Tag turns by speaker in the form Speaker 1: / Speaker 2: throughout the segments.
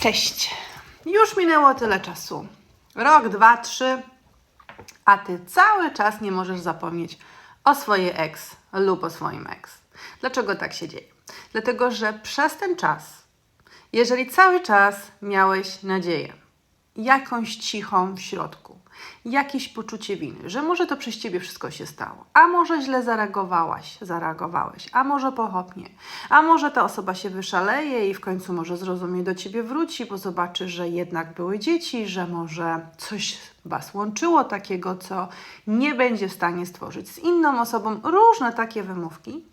Speaker 1: Cześć. Już minęło tyle czasu. Rok, dwa, trzy, a ty cały czas nie możesz zapomnieć o swojej ex lub o swoim ex. Dlaczego tak się dzieje? Dlatego, że przez ten czas, jeżeli cały czas miałeś nadzieję, jakąś cichą w środku, jakieś poczucie winy, że może to przez ciebie wszystko się stało, a może źle zareagowałaś, zareagowałeś, a może pochopnie, a może ta osoba się wyszaleje i w końcu może zrozumie do ciebie wróci, bo zobaczy, że jednak były dzieci, że może coś was łączyło takiego, co nie będzie w stanie stworzyć z inną osobą, różne takie wymówki,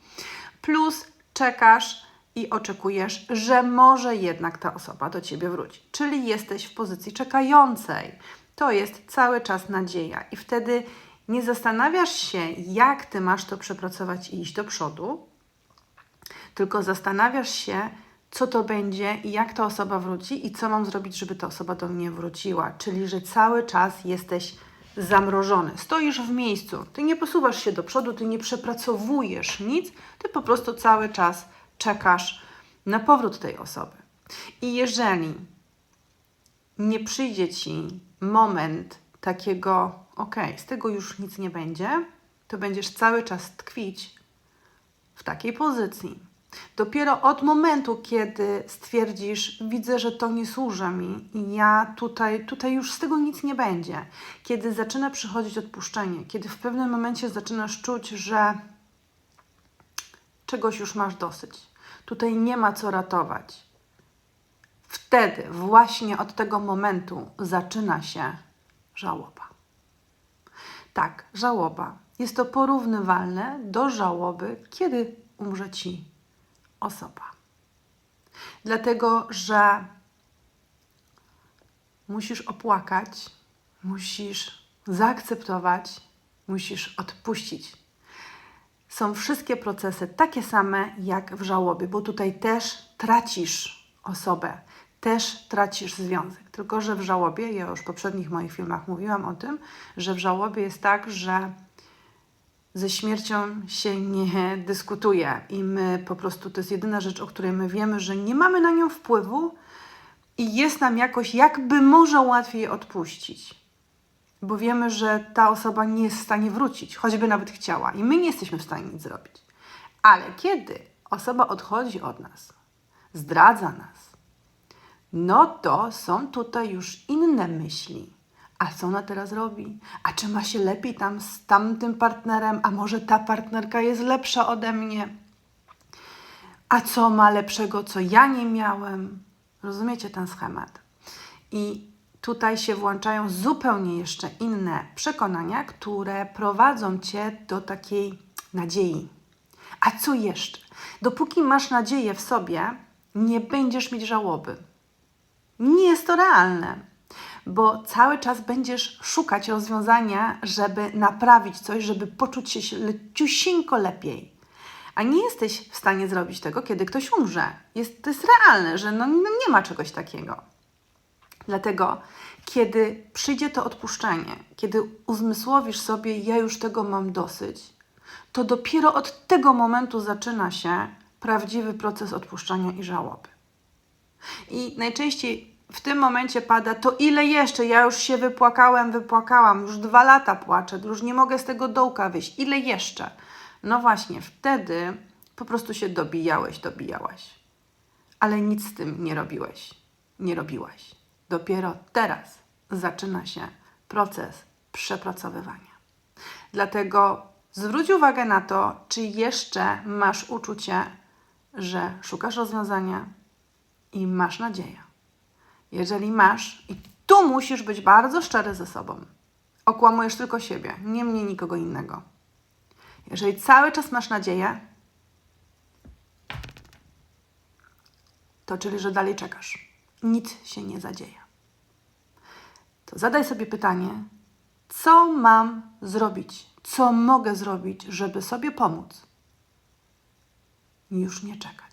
Speaker 1: plus czekasz i oczekujesz, że może jednak ta osoba do ciebie wróci. Czyli jesteś w pozycji czekającej. To jest cały czas nadzieja, i wtedy nie zastanawiasz się, jak ty masz to przepracować i iść do przodu, tylko zastanawiasz się, co to będzie i jak ta osoba wróci i co mam zrobić, żeby ta osoba do mnie wróciła. Czyli, że cały czas jesteś zamrożony, stoisz w miejscu, ty nie posuwasz się do przodu, ty nie przepracowujesz nic, ty po prostu cały czas czekasz na powrót tej osoby. I jeżeli nie przyjdzie ci moment takiego, ok, z tego już nic nie będzie, to będziesz cały czas tkwić w takiej pozycji. Dopiero od momentu, kiedy stwierdzisz, widzę, że to nie służy mi i ja tutaj, tutaj już z tego nic nie będzie, kiedy zaczyna przychodzić odpuszczenie, kiedy w pewnym momencie zaczynasz czuć, że czegoś już masz dosyć, tutaj nie ma co ratować, wtedy, właśnie od tego momentu, zaczyna się żałoba. Tak, żałoba. Jest to porównywalne do żałoby, kiedy umrze ci osoba. Dlatego, że musisz opłakać, musisz zaakceptować, musisz odpuścić. Są wszystkie procesy takie same jak w żałobie, bo tutaj też tracisz osobę, też tracisz związek. Tylko, że w żałobie, ja już w poprzednich moich filmach mówiłam o tym, że w żałobie jest tak, że ze śmiercią się nie dyskutuje i my po prostu to jest jedyna rzecz, o której my wiemy, że nie mamy na nią wpływu i jest nam jakoś jakby może łatwiej odpuścić. Bo wiemy, że ta osoba nie jest w stanie wrócić, choćby nawet chciała, i my nie jesteśmy w stanie nic zrobić. Ale kiedy osoba odchodzi od nas, zdradza nas, no to są tutaj już inne myśli. A co ona teraz robi? A czy ma się lepiej tam z tamtym partnerem? A może ta partnerka jest lepsza ode mnie? A co ma lepszego, co ja nie miałem? Rozumiecie ten schemat? I tutaj się włączają zupełnie jeszcze inne przekonania, które prowadzą cię do takiej nadziei. A co jeszcze? Dopóki masz nadzieję w sobie, nie będziesz mieć żałoby. Nie jest to realne, bo cały czas będziesz szukać rozwiązania, żeby naprawić coś, żeby poczuć się leciusieńko lepiej. A nie jesteś w stanie zrobić tego, kiedy ktoś umrze. Jest, to jest realne, że no, no nie ma czegoś takiego. Dlatego, kiedy przyjdzie to odpuszczenie, kiedy uzmysłowisz sobie, ja już tego mam dosyć, to dopiero od tego momentu zaczyna się prawdziwy proces odpuszczania i żałoby. I najczęściej w tym momencie pada to ile jeszcze? Ja już się wypłakałem, wypłakałam, już dwa lata płaczę, już nie mogę z tego dołka wyjść. Ile jeszcze? No właśnie, wtedy po prostu się dobijałeś, dobijałaś. Ale nic z tym nie robiłeś, nie robiłaś. Dopiero teraz zaczyna się proces przepracowywania. Dlatego zwróć uwagę na to, czy jeszcze masz uczucie, że szukasz rozwiązania i masz nadzieję. Jeżeli masz, i tu musisz być bardzo szczery ze sobą, okłamujesz tylko siebie, nie mnie, nikogo innego. Jeżeli cały czas masz nadzieję, to czyli, że dalej czekasz. Nic się nie zadzieje. To zadaj sobie pytanie, co mam zrobić, co mogę zrobić, żeby sobie pomóc. Już nie czekać.